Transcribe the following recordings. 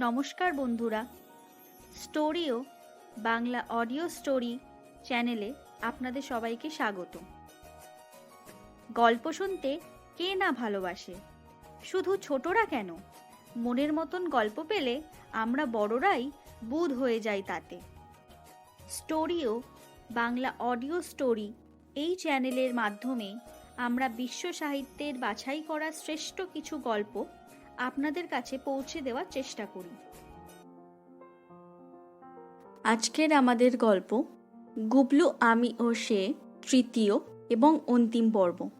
নমস্কার বন্ধুরা। স্টোরিও Bangla audio story চ্যানেলে আপনাদের সবাইকে স্বাগত। গল্প শুনতে কে না ভালোবাসে? শুধু ছোটরা কেন? মনের মতন গল্প পেলে আমরা বড়রাই বুধ হয়ে যাই তাতে। স্টোরিও বাংলা অডিও স্টোরি এই চ্যানেলের মাধ্যমে আমরা বিশ্ব সাহিত্যের বাছাই করা শ্রেষ্ঠ কিছু গল্প আপনাদের কাছে পৌঁছে দেওয়ার চেষ্টা করি। আজকের আমাদের গল্প গুবলু, আমি ও সে তৃতীয় এবং অন্তিম পর্ব।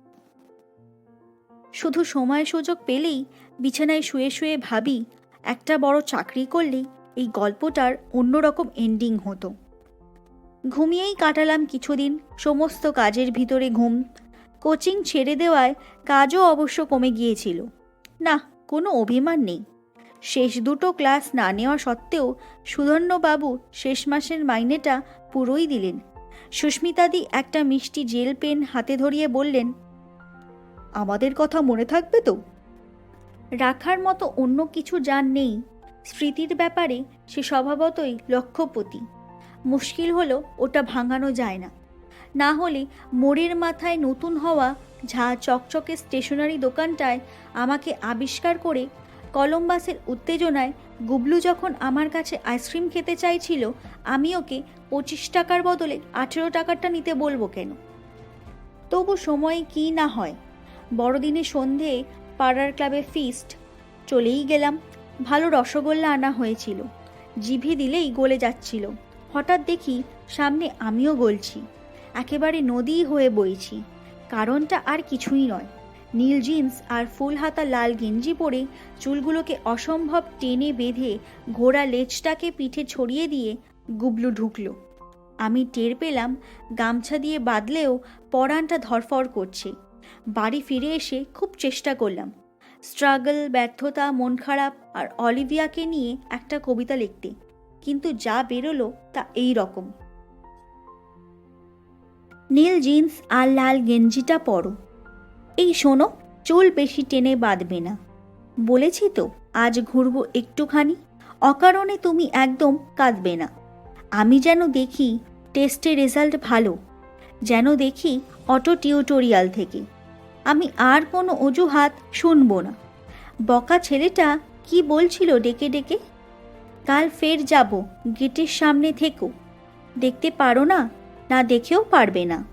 শুধু সময় সুযোগ পেলেই বিছানায় শুয়ে শুয়ে ভাবি, একটা বড় চাকরি করলেই এই গল্পটার অন্যরকম এন্ডিং হতো। ঘুমিয়েই কাটালাম কিছুদিন, সমস্ত কাজের ভিতরে ঘুম। কোচিং ছেড়ে দেওয়ায় কাজও অবশ্য কমে গিয়েছিল। না কোনো অভিমান নেই। শেষ দুটো ক্লাস না নেওয়া সত্ত্বেও সুধন্যবাবু শেষ মাসের মাইনেটা পুরোই দিলেন। সুস্মিতাদি একটা মিষ্টি জেল পেন হাতে ধরিয়ে বললেন, আমাদের কথা মনে থাকবে তো? রাখার মতো অন্য কিছু যান নেই। স্মৃতির ব্যাপারে সে স্বভাবতই লক্ষ্যপতি। মুশকিল হলো ওটা ভাঙানো যায় না। না হলে মোড়ের মাথায় নতুন হওয়া ঝা চকচকে স্টেশনারি দোকানটায় আমাকে আবিষ্কার করে কলম্বাসের উত্তেজনায় গুবলু যখন আমার কাছে আইসক্রিম খেতে চাইছিল, আমি ওকে পঁচিশ টাকার বদলে আঠেরো টাকারটা নিতে বলব কেন? তবু সময়ে কি না হয়। বড়দিনে সন্ধে পাড়ার ক্লাবে ফিস্ট চলেই গেলাম। ভালো রসগোল্লা আনা হয়েছিল। জিভে দিলেই গলে যাচ্ছিল। হঠাৎ দেখি সামনে আমিও গলছি একেবারে নদী হয়ে বইছি। কারণটা আর কিছুই নয়। নীল জিন্স আর ফুল হাতা লাল গেঞ্জি পরে চুলগুলোকে অসম্ভব টেনে বেঁধে ঘোড়া লেজটাকে পিঠে ছড়িয়ে দিয়ে গুবলু ঢুকল। আমি টের পেলাম গামছা দিয়ে বাঁধলেও পরানটা ধরফর করছে। বাড়ি ফিরে এসে খুব চেষ্টা করলাম। স্ট্রাগল, ব্যর্থতা, মন খারাপ আর অলিভিয়াকে নিয়ে একটা কবিতা লিখতে। কিন্তু যা বেরোলো তা এই রকম। নীল জিন্স আর লাল গেঞ্জিটা পরো। এই শোনো, চুল বেশি টেনে বাঁধবে না। বলেছি তো, আজ ঘুরবো একটুখানি। অকারণে তুমি একদম কাঁদবে না। আমি যেন দেখি টেস্টে রেজাল্ট ভালো, যেন দেখি অটো টিউটোরিয়াল থেকে। আমি আর কোনো অজুহাত শুনব না। বকা ছেলেটা কি বলছিল ডেকে ডেকে? কাল ফের যাব, গেটের সামনে থেকো। দেখতে পারো না না দেখেও পারবে না।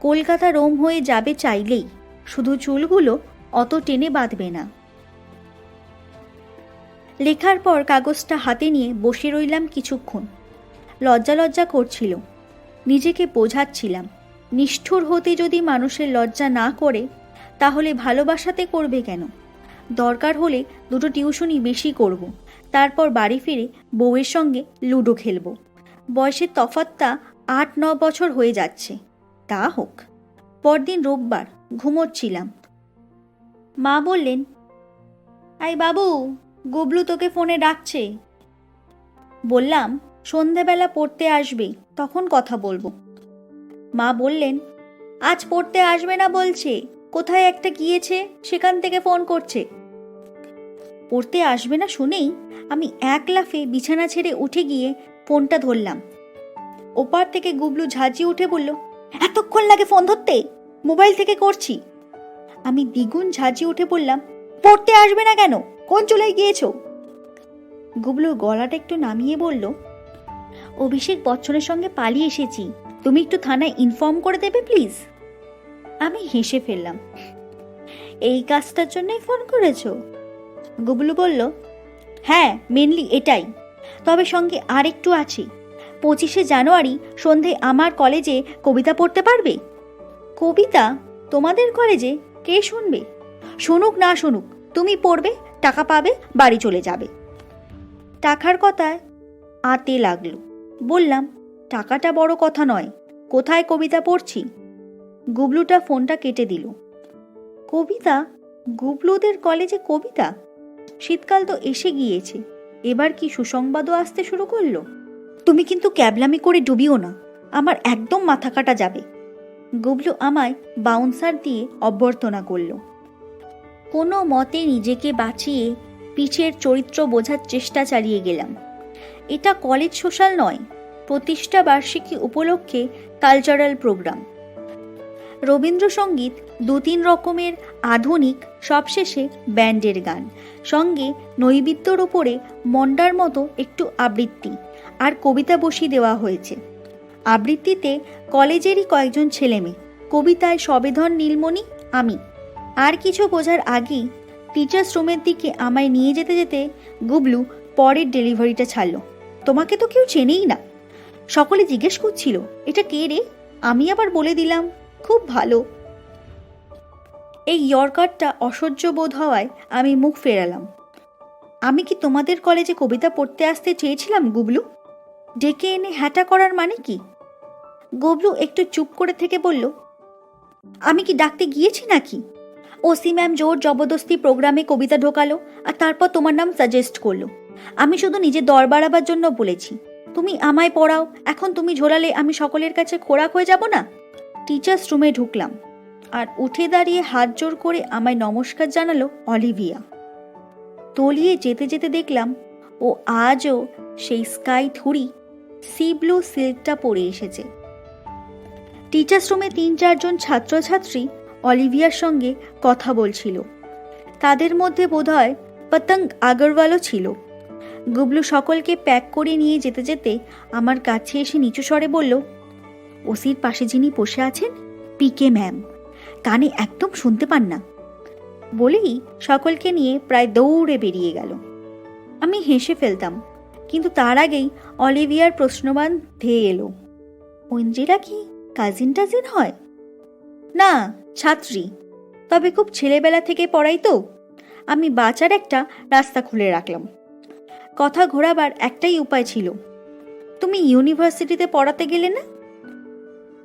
কলকাতা রোম হয়ে যাবে চাইলেই, শুধু চুলগুলো অত টেনে বাঁধবে না। লেখার পর কাগজটা হাতে নিয়ে বসে রইলাম কিছুক্ষণ। লজ্জা লজ্জা করছিল। নিজেকে বোঝাচ্ছিলাম। নিষ্ঠুর হতে যদি মানুষের লজ্জা না করে, তাহলে ভালোবাসাতে করবে কেন? দরকার হলে দুটো টিউশনই বেশি করব। তারপর বাড়ি ফিরে বউয়ের সঙ্গে লুডো খেলব। বয়সের তফাতটা আট ন বছর হয়ে যাচ্ছে। তা হোক, পরদিন রোববার ঘুমোচ্ছিলাম। মা বললেন আই বাবু, গুবলু তোকে ফোনে ডাকছে। বললাম, সন্ধেবেলা পড়তে আসবে, তখন কথা বলব। মা বললেন, আজ পড়তে আসবে না বলছে, কোথায় একটা গিয়েছে, সেখান থেকে ফোন করছে। পড়তে আসবে না শুনেই আমি এক লাফে বিছানা ছেড়ে উঠে গিয়ে ফোনটা ধরলাম। ওপার থেকে গুবলু ঝাঁঝি উঠে বলল, এতক্ষণ লাগে ফোন ধরতে? মোবাইল থেকে করছি। আমি দ্বিগুণ ঝাঁঝি উঠে বললাম, পড়তে আসবে না কেন? কোন চলে গিয়েছ? গুবলুর গলাটা একটু নামিয়ে বলল, অভিষেক বচ্চনের সঙ্গে পালিয়ে এসেছি। তুমি একটু থানায় ইনফর্ম করে দেবে প্লিজ আমি হেসে ফেললাম, এই কাজটার জন্যই ফোন করেছ? গুবলু বলল হ্যাঁ মেনলি এটাই। তবে সঙ্গে আর একটু আছে। পঁচিশে জানুয়ারি সন্ধে আমার কলেজে কবিতা পড়তে পারবে? কবিতা, তোমাদের কলেজে কে শুনবে? শুনুক না শুনুক, তুমি পড়বে, টাকা পাবে, বাড়ি চলে যাবে। টাকার কথায় আতে লাগল। বললাম, টাকাটা বড় কথা নয়, কোথায় কবিতা পড়ছি? গুবলুটা ফোনটা কেটে দিল। কবিতা, গুবলুদের কলেজে কবিতা? শীতকাল তো এসে গিয়েছে, এবার কি সুসংবাদও আসতে শুরু করল? তুমি কিন্তু ক্যাবলামি করে ডুবিও না। আমার একদম মাথা কাটা যাবে। গুবলু আমায় বাউন্সার দিয়ে অভ্যর্থনা করল। কোনো মতে নিজেকে বাঁচিয়ে পিছের চরিত্র বোঝার চেষ্টা চালিয়ে গেলাম। এটা কলেজ সোশ্যাল নয়, প্রতিষ্ঠা বার্ষিকী উপলক্ষে কালচারাল প্রোগ্রাম রবীন্দ্রসঙ্গীত দু তিন রকমের আধুনিক, সবশেষে ব্যান্ডের গান। সঙ্গে নৈবিত্যর ওপরে মন্ডার মতো একটু আবৃত্তি। আর কবিতা বসিয়ে দেওয়া হয়েছে। আবৃত্তিতে কলেজেরই কয়েকজন ছেলেমেয়ে, কবিতায় সবেধন নীলমণি, আমি। আর কিছু বোঝার আগেই টিচার্স রুমের দিকে আমায় নিয়ে যেতে যেতে গুবলু পরের ডেলিভারিটা ছাড়ল। তোমাকে তো কেউ চেনেই না। সকলে জিজ্ঞেস করছিল, এটা কে রে? আমি আবার বলে দিলাম, খুব ভালো। এই ইয়র্কারটা অসহ্য বোধ হওয়ায় আমি মুখ ফেরালাম। আমি কি তোমাদের কলেজে কবিতা পড়তে আসতে চেয়েছিলাম, গুবলু? ডেকে এনে হ্যাটা করার মানে কি? গুবলু একটু চুপ করে থেকে বলল, আমি কি ডাকতে গিয়েছি নাকি? ওসি ম্যাম জোর জবরদস্তি প্রোগ্রামে কবিতা ঢোকালো আর তারপর তোমার নাম সাজেস্ট করল। আমি শুধু নিজে দর বাড়াবার জন্য বলেছি। তুমি আমায় পড়াও, এখন তুমি ঝোলালে আমি সকলের কাছে খোরাক হয়ে যাব না? টিচার্স রুমে ঢুকলাম আর উঠে দাঁড়িয়ে হাত জোর করে আমায় নমস্কার জানালো অলিভিয়া। তলিয়ে যেতে যেতে দেখলাম, ও আজও সেই স্কাই থুরি সি ব্লু সিল্কটা পরে এসেছে। টিচার্স রুমে তিন চারজন ছাত্রছাত্রী অলিভিয়ার সঙ্গে কথা বলছিল। তাদের মধ্যে বোধহয় পতঙ্গ আগরওয়ালও ছিল। গুবলু সকলকে প্যাক করে নিয়ে যেতে যেতে আমার কাছে এসে নিচু স্বরে বলল, ওসির পাশে যিনি বসে আছেন পিকে ম্যাম, কানে একদম শুনতে পান না। বলেই সকলকে নিয়ে প্রায় দৌড়ে বেরিয়ে গেল। আমি হেসে ফেলতাম। কিন্তু তার আগেই অলিভিয়ার প্রশ্নবান ধেয়ে এলো। অঞ্জিরা কি কাজিন টাজিন হয়? না, ছাত্রী। তবে খুব ছেলেবেলা থেকে পড়াই তো। আমি বাঁচার একটা রাস্তা খুলে রাখলাম। কথা ঘোরাবার একটাই উপায় ছিল। তুমি ইউনিভার্সিটিতে পড়াতে গেলে না?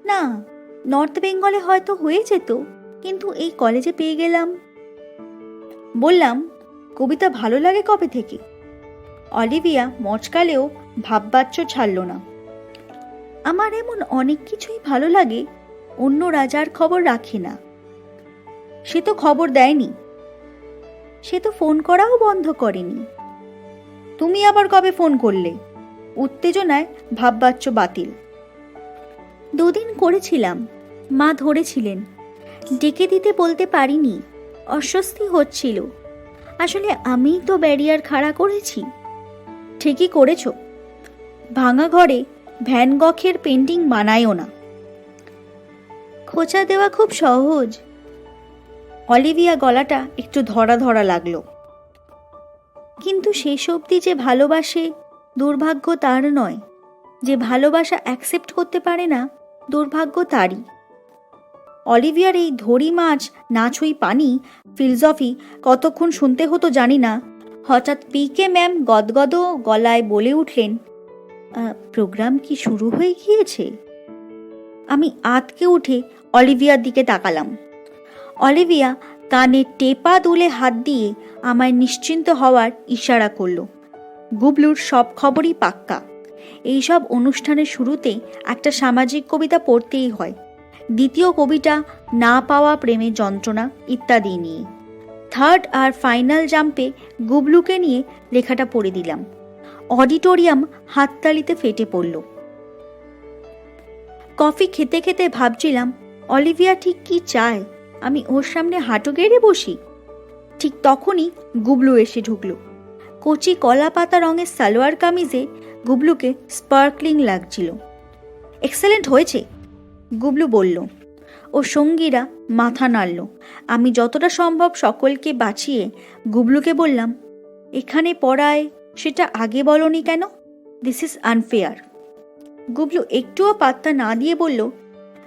না, নর্থ বেঙ্গলে হয়তো হয়ে যেত, কিন্তু এই কলেজে পেয়ে গেলাম। বললাম, কবিতা ভালো লাগে কবে থেকে? অলিভিয়া মচকালেও ভাববাচ্য ছাড়ল না। আমার এমন অনেক কিছুই ভালো লাগে, অন্য রাজার খবর রাখে না। সে তো খবর দেয়নি। সে তো ফোন করাও বন্ধ করেনি। তুমি আবার কবে ফোন করলে? উত্তেজনায় ভাববাচ্য বাতিল। দুদিন করেছিলাম। মা ধরেছিলেন। ডেকে দিতে বলতে পারিনি। অস্বস্তি হচ্ছিল। আসলে আমিই তো ব্যারিয়ার খাড়া করেছি। ঠিকই করেছ। ভাঙা ঘরে ভ্যান গখের পেন্টিং বানায়ও না। খোঁচা দেওয়া খুব সহজ। অলিভিয়া গলাটা একটু ধরা ধরা লাগল। কিন্তু শেষ অবধি যে ভালোবাসে দুর্ভাগ্য তার নয়। যে ভালোবাসা অ্যাকসেপ্ট করতে পারে না, দুর্ভাগ্য তারই। অলিভিয়ার এই ধরি মাছ না নাছুই পানি ফিলসফি কতক্ষণ শুনতে হতো জানি না হঠাৎ পিকে ম্যাম গদগদ গলায় বলে উঠলেন প্রোগ্রাম কি শুরু হয়ে গিয়েছে? আমি আতকে উঠে অলিভিয়ার দিকে তাকালাম। অলিভিয়া কানে টেপা দুলে হাত দিয়ে আমায় নিশ্চিন্ত হওয়ার ইশারা করল। গুবলুর সব খবরই পাক্কা। এইসব অনুষ্ঠানের শুরুতে একটা সামাজিক কবিতা পড়তেই হয়। দ্বিতীয় কবিতা না পাওয়া প্রেমের যন্ত্রণা ইত্যাদি নিয়ে। থার্ড আর ফাইনাল জাম্পে গুবলুকে নিয়ে লেখাটা পড়ে দিলাম। অডিটোরিয়াম হাততালিতে ফেটে পড়ল। কফি খেতে খেতে ভাবছিলাম, অলিভিয়া ঠিক কি চায়? আমি ওর সামনে হাঁটু গেড়ে বসি। ঠিক তখনই গুবলু এসে ঢুকলো। কচি কলা পাতা রঙের সালোয়ার কামিজে গুবলুকে স্পার্কলিং লাগছিল। এক্সেলেন্ট হয়েছে, গুবলু বলল। ও সঙ্গীরা মাথা নাড়ল। আমি যতটা সম্ভব সকলকে বাঁচিয়ে গুবলুকে বললাম, এখানে পড়ায় সেটা আগে বলনি কেন? দিস ইজ আনফেয়ার গুবলু একটুও পাত্তা না দিয়ে বলল,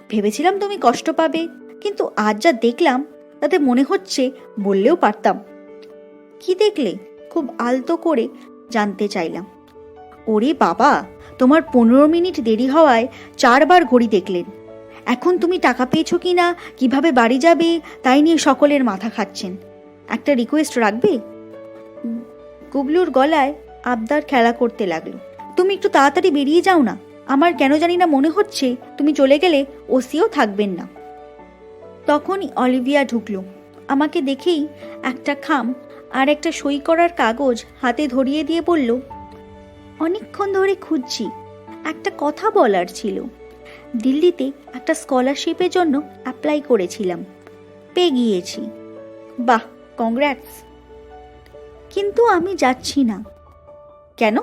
ভেবেছিলাম তুমি কষ্ট পাবে, কিন্তু আজ যা দেখলাম, তাতে মনে হচ্ছে বললেও পারতাম। কি দেখলে? খুব আলতো করে জানতে চাইলাম। ওরে বাবা, তোমার পনেরো মিনিট দেরি হওয়ায় চারবার ঘড়ি দেখলেন। এখন তুমি টাকা পেয়েছ কি না কীভাবে বাড়ি যাবে, তাই নিয়ে সকলের মাথা খাচ্ছেন। একটা রিকোয়েস্ট রাখবে? গুবলুর গলায় আবদার খেলা করতে লাগল। তুমি একটু তাড়াতাড়ি বেরিয়ে যাও না, আমার কেন জানি না মনে হচ্ছে, তুমি চলে গেলে ওসিও থাকবেন না। তখনই অলিভিয়া ঢুকলো। আমাকে দেখেই একটা খাম আর একটা সই করার কাগজ হাতে ধরিয়ে দিয়ে বলল, অনেকক্ষণ ধরে খুঁজছি, একটা কথা বলার ছিল। দিল্লিতে একটা স্কলারশিপের জন্য অ্যাপ্লাই করেছিলাম। পেয়ে গিয়েছি। বাহ কংগ্রাটস কিন্তু আমি যাচ্ছি না। কেন?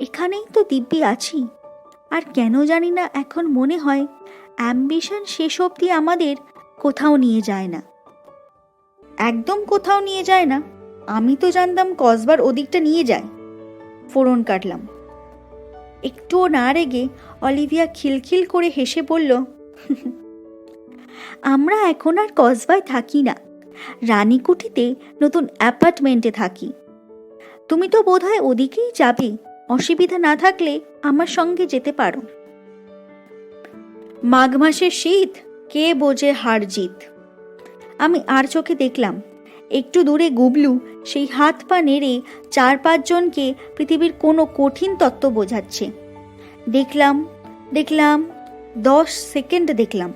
এখানেই তো দিব্যি আছি। আর কেন জানি না এখন মনে হয় অ্যাম্বিশন শেষ অবধি আমাদের কোথাও নিয়ে যায় না। একদম কোথাও নিয়ে যায় না। আমি তো জানতাম কসবার ওদিকটা নিয়ে যায়। ফোড়ন কাটলাম। একটুও না রেগে অলিভিয়া খিলখিল করে হেসে বলল, আমরা এখন আর কসবায় থাকি না। রানীকুঠিতে নতুন অ্যাপার্টমেন্টে থাকি। তুমি তো বোধহয় ওদিকেই যাবে। অসুবিধা না থাকলে আমার সঙ্গে যেতে পারো। মাঘ মাসের শীত কে বোঝে হার জিত। আমি আর চোখে দেখলাম একটু দূরে গুবলু, সেই হাত পা নেড়ে চার পাঁচজনকে পৃথিবীর কোনো কঠিন তত্ত্ব বোঝাচ্ছে। দেখলাম দেখলাম, দশ সেকেন্ড দেখলাম।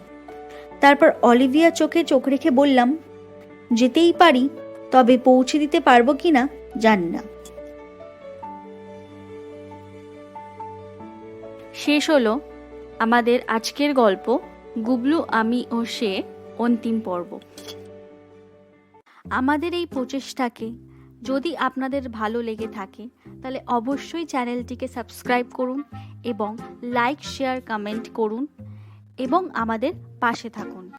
তারপর অলিভিয়া চোখে চোখ রেখে বললাম, যেতেই পারি, তবে পৌঁছে দিতে পারব কি না, জানি না। শেষ হলো আমাদের আজকের গল্প, গুবলু, আমি ও সে অন্তিম পর্ব। আমাদের এই প্রচেষ্টাকে যদি আপনাদের ভালো লেগে থাকে, তাহলে অবশ্যই চ্যানেলটিকে সাবস্ক্রাইব করুন এবং লাইক, শেয়ার, কমেন্ট করুন এবং আমাদের পাশে থাকুন।